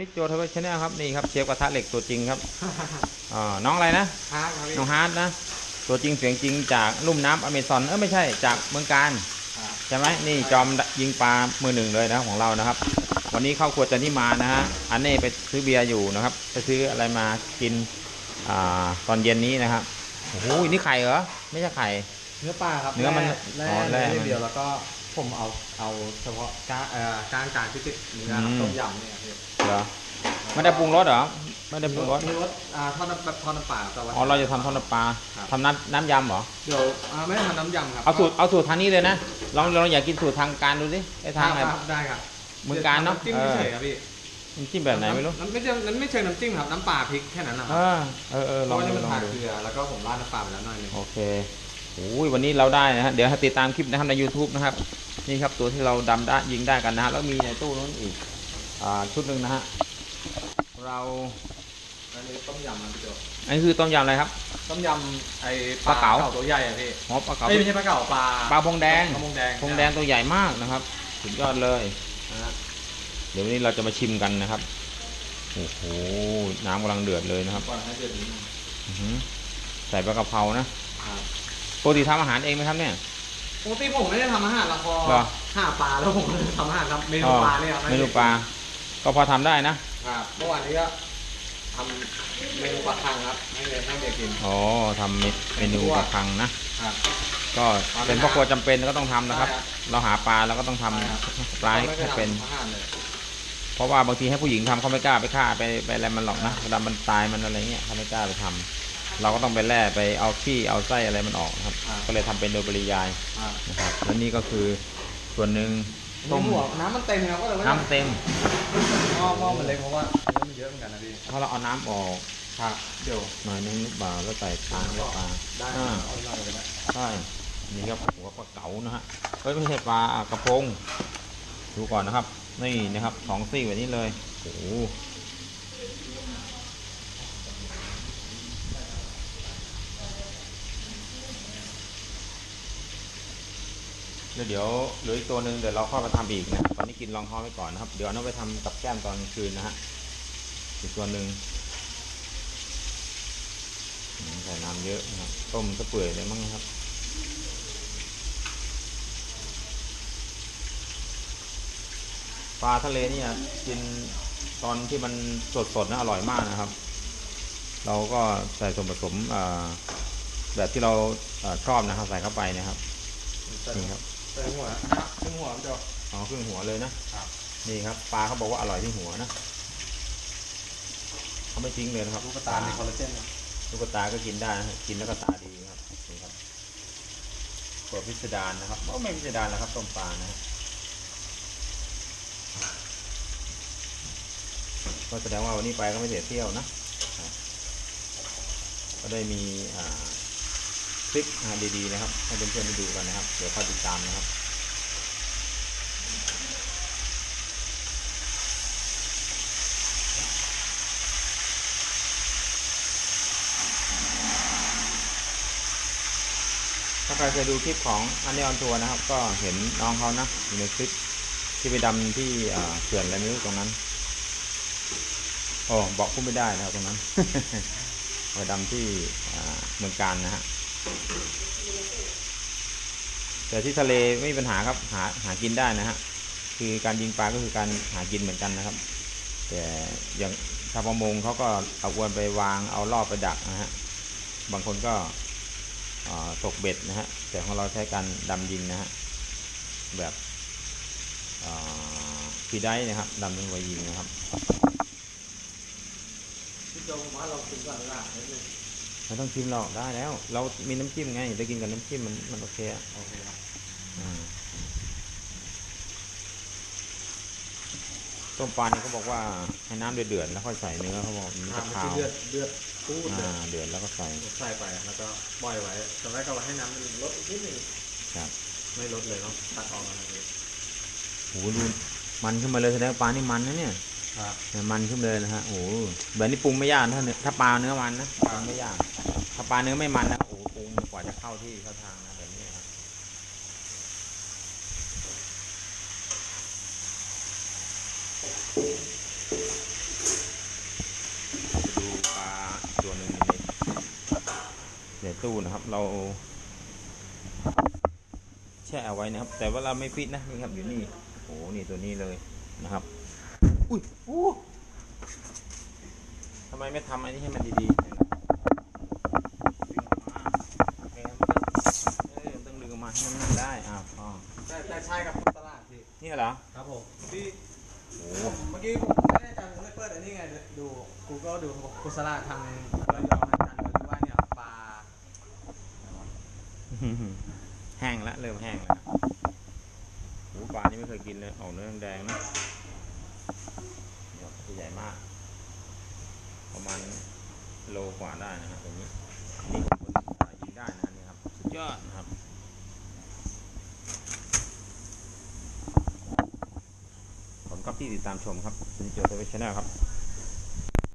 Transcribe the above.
นิดโจทวิชแนลครับนี่ครับเชฟกระทะเหล็กตัวจริงครับอ่าน้องอะไรนะฮาร์ดครับพี่น้องฮาร์ดนะ ตัวจริงเสียงจริงจากลุ่มน้ำอเมซอนเออไม่ใช่จากเมืองการครับใช่ไหมนี่จอมยิงปลามือหนึ่งเลยนะครับของเรานะครับ วันนี้เข้าครัวจันทิมานะฮะอันนี้ไปซื้อเบียร์อยู่นะครับไปซื้ออะไรมากินอ่าตอนเย็นนี้นะครับโอ้โหนี่ไข่เหรอไม่ใช่ไข่เนื้อปลาครับเนื้อมันแร่อ๋อแร่แร่มันเดียวแล้วก็ ผมเอาเอาเฉพาะก้างเอ่อก้างกลางที่ติดเนื้อครับอืม ต้มยำเนี่ยพี่เหรอไม่ได้ปรุงรสเหรอไม่ได้ปรุงรสมีรสอ่าทอดน้ำแบบทอดน้ำปลาแต่ว่า อ๋อเราจะทำทอดน้ำปลาครับ ทำน้ำน้ำยำเหรอเดี๋ยวอ่าไม่ได้ทำน้ำยำครับเอาสูตรเอาสูตรทางนี้เลยนะลองลองอยากกินสูตรทางการดูสิไอ้ทางไหน ครับได้ครับเมืองการเนอะจิ้มเออ เฉยๆครับพี่มันจิ้มแบบไหนไม่รู้น้ำไม่ใช่นั้นไม่เชิงน้ำจิ้มครับน้ำปลาพริกแค่นั้นนะคเอรับอเออเออเพลองราะว่าดูนี่มันลองทาดูเกลือแล้วก็ผมราดน้ำปลาไปแล้วหน่อยหนึง โอเค โอ้ยวันนี้เราได้นะฮะเดี๋ยวให้ติดตามคลิปนะครับใน YouTube นะครับนี่ครับตัวที่เราดำได้ยิงได้กันนะฮะแล้วมีในตู้นู้นอีกอ่าชุดหนึ่งนะฮะเราอันนี้ต้มยำนะพี่โจอันนี้คือต้มยำอะไรครับ ต้มยำไอ้ปลาเก๋าตัวใหญ่อะพี่หอปลาเก๋าเอ้ยไม่ใช่ปลาเก๋าปลาปลาพงแดงปลาพงแดงพงแดงตัวใหญ่มากนะครับสุดยอดเลยนะฮะเดี๋ยววันนี้เราจะมาชิมกันนะครับโอ้โหน้ำกำลังเดือดเลยนะครับก่อนให้เดือดนิดนึงอื้อหือใส่ปลากระเพรานะครับ ปกติทำอาหารเองไหมครับเนี่ย ปกติผมไม่ได้ทำอาหารละพอเหรอหาปลาแล้วผมเลยทำอาหารครับเมนูอ๋อปลาเนี่ยครับเมนูปลา ก็พอทำได้นะ ครับเมื่อวานนี้ก็ทำเมนูปลาคังครับให้เด็กให้เด็กกิน อ๋อทำเมนูปลาคังนะ ครับ ก็เป็นพ่อครัวจำเป็นก็ต้องทำนะครับ ใช่ครับเราหาปลาเราก็ต้องทำใช่ครับ ปลาให้ไม่คยทำเป็นอาหารเลย เพราะว่าบางทีให้ผู้หญิงทำเขาไม่กล้าไปฆ่าไปไปอะไรมันหรอกนะเวลามันตายมันอะไรเงี้ยเขาไม่กล้าไปทำ เราก็ต้องไปแล่ไปเอาขี้เอาไส้อะไรมันออกนะครับก็เลยทำเป็นโดยปริยายครับนะครับแล้วนี่ก็คือส่วนหนึ่งต้ต้มมหัวน้ำมันเต็มครับก็เลยว่าน้ำเต็มหม้อหม้อมันเล็กเพราะว่าเนื้อมันเยอะเหมือนกันนะพี่เพราะเราเอาน้ำออกครับเดี๋ยวหน่อยนึงหรือเปล่าแล้วใส่ปลาแล้วปลาได้อ่าเอาเวลาเลยก็ได้ใช่นี่ครับหัวปลาเก๋านะฮะเฮ้ยไม่ใช่ปลากระพงดูก่อนนะครับ นี่นะครับสองซี่แบบนี้เลยโอ้โห แล้วเดี๋ยวเหลืออีกตัวหนึ่งเดี๋ยวเราเข้ามาทำอีกนะตอนนี้กินลองท้องไว้ก่อนนะครับ เดี๋ยวเอาไปทำกับแก้มตอนคืนนะฮะอีกตัวหนึ่งใส่น้ำเยอะนะครับต้มก็เปื่อยเลยมั้งครับปลาทะเลเนี่ยกินตอนที่มันสดๆนะอร่อยมากนะครับ เราก็ใส่ส่วนผสมแบบที่เราอ่าชอบนะครับ ใส่เข้าไปนะครับนี่ครับ ใส่หัวครึ่งหัวพี่โจเอาครึ่งหัวเลยนะครับ นี่ครับปลาเขาบอกว่าอร่อยที่หัวนะเขาไม่ทิ้งเลยนะครับลูกกระตาในคอลลาเจนนะลูกตาก็กินได้นะฮะกินแล้วก็ตาดีครับนี่ครับเปิดพิสดารนะครับก็ไม่พิสดารแล้วครับต้มปลานะฮะก็แสดงว่าวันนี้ไปก็ไม่เสียเที่ยวนะครับก็ได้มีอ่า คลิปดีๆนะครับให้เพื่อนๆได้ดูกันนะครับ เดี๋ยวคอยติดตามนะครับถ้าใครเคยดูคลิปของอันนี้ออนทัวร์นะครับ ก็เห็นน้องเขานะอยู่ในคลิปที่ไปดำที่เขื่อนอะไรไม่รู้ตรงนั้นโอ้บอกพูดไม่ได้นะครับตรงนั้นไปดำที่เมืองการนะฮะ แต่ที่ทะเลไม่มีปัญหาครับหาหากินได้นะฮะคือการยิงปลาก็คือการหากินเหมือนกันนะครับ แต่อย่างชาวประมงเขาก็เอาอวนไปวางเอารอไปดักนะฮะบางคนก็ตกเบ็ดนะฮะแต่ของเราใช้การดำยิงนะฮะแบบพีได้นะครับดำยิงไวยิงนะครับพี่โจผมว่าเรากินก่อนละนิดนึง ไม่ต้องชิมหรอกได้แล้ว เรามีน้ำจิ้มไงไปกินกับน้ำจิ้มมันมันโอเคอะโอเคครับอืมต้มปลาเนี่ยเขาบอกว่าให้น้ำเดือดๆแล้วค่อยใส่เนื้อเขาบอกมันอ่าจะมันคาจะวเลือดเลือดปูดเลยอ่าเดือดแล้วก็ใส่ใส่ไปแล้วก็ปล่อยไว้ตอนแรกก็ให้น้ำมันลดอีกนิดนึงครับ ไม่ลดเลยเนาะตัดออกมาเลยโหดูมันขึ้นมาเลยแสดงว่าปลานี่มันนะเนี่ย ครับมันขึ้นเลยนะฮะโอ้แบบนี้ปรุงไม่ยากถ้าเนื้อถ้าปลาเนื้อมันนะปลาไม่ยากถ้าปลาเนื้อไม่มันนะโอ้ปรุงกว่าจะเข้าที่เข้าทางนะแบบนี้ครับดูปลาตัวหนึ่งเดี๋ในตู้นะครับ เราแช่เอาไว้นะครับ แต่ว่าเราไม่ปิดนะนี่ครับอยู่นี่โอ้โหนี่ตัวนี้เลยนะครับ อุ้ยอู้ทำไมไม่ทำอันนี้ให้มันดีๆดึงออกมาแกมันก็เออต้องดึงออกมาให้มันนั่งได้ อ้าวอ๋อแต่แต่ใช่กับตลาดพี่นี่เหรอ ครับผมพี่โอ้ผมเมื่อกี้ผมไม่แน่ใจผมไม่เปิดอันนี้ไงดู Google ดูเขาบอกกุศลาทางระยองทางจันทร์หรือว่าเนี่ยปลาแห้งแล้วเริ่มแห้งแล้วนะโอ้ปลานี่ไม่เคยกินเลย ออกเนื้อแดงๆนะเนี่ย ตัวใหญ่มาก ประมาณโลกว่าได้นะครับตัวนี้นี่คนหายิงได้นะนี่ครับสุดยอดนะครับผมก็ที่ติดตามชมครับสินเจอร์เทวชแนลครับ